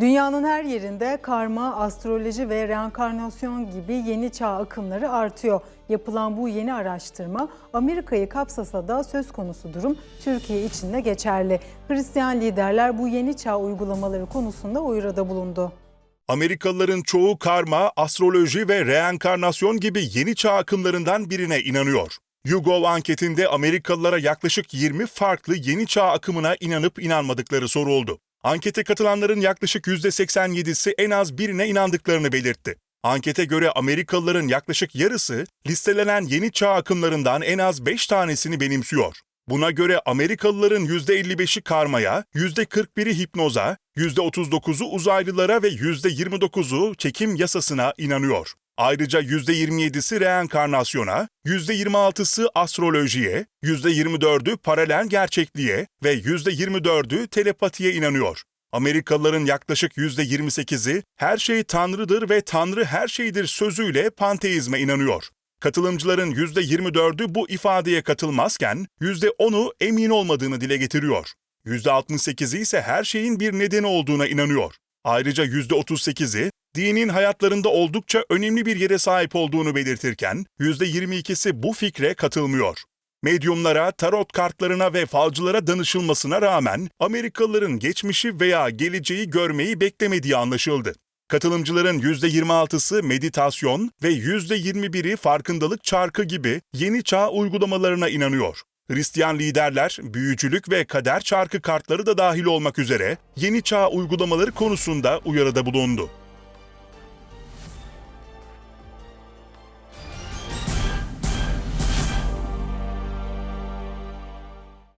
Dünyanın her yerinde karma, astroloji ve reenkarnasyon gibi yeni çağ akımları artıyor. Yapılan bu yeni araştırma Amerika'yı kapsasa da söz konusu durum Türkiye için de geçerli. Hristiyan liderler bu yeni çağ uygulamaları konusunda uyarıda bulundu. Amerikalıların çoğu karma, astroloji ve reenkarnasyon gibi yeni çağ akımlarından birine inanıyor. YouGov anketinde Amerikalılara yaklaşık 20 farklı yeni çağ akımına inanıp inanmadıkları soruldu. Ankete katılanların yaklaşık %87'si en az birine inandıklarını belirtti. Ankete göre Amerikalıların yaklaşık yarısı listelenen yeni çağ akımlarından en az 5 tanesini benimsiyor. Buna göre Amerikalıların %55'i karmaya, %41'i hipnoza, %39'u uzaylılara ve %29'u çekim yasasına inanıyor. Ayrıca %27'si reenkarnasyona, %26'sı astrolojiye, %24'ü paralel gerçekliğe ve %24'ü telepatiye inanıyor. Amerikalıların yaklaşık %28'i her şey Tanrı'dır ve Tanrı her şeydir sözüyle panteizme inanıyor. Katılımcıların %24'ü bu ifadeye katılmazken %10'u emin olmadığını dile getiriyor. %68'i ise her şeyin bir nedeni olduğuna inanıyor. Ayrıca %38'i dinin hayatlarında oldukça önemli bir yere sahip olduğunu belirtirken %22'si bu fikre katılmıyor. Medyumlara, tarot kartlarına ve falcılara danışılmasına rağmen Amerikalıların geçmişi veya geleceği görmeyi beklemediği anlaşıldı. Katılımcıların %26'sı meditasyon ve %21'i farkındalık çarkı gibi yeni çağ uygulamalarına inanıyor. Hristiyan liderler, büyücülük ve kader çarkı kartları da dahil olmak üzere yeni çağ uygulamaları konusunda uyarıda bulundu.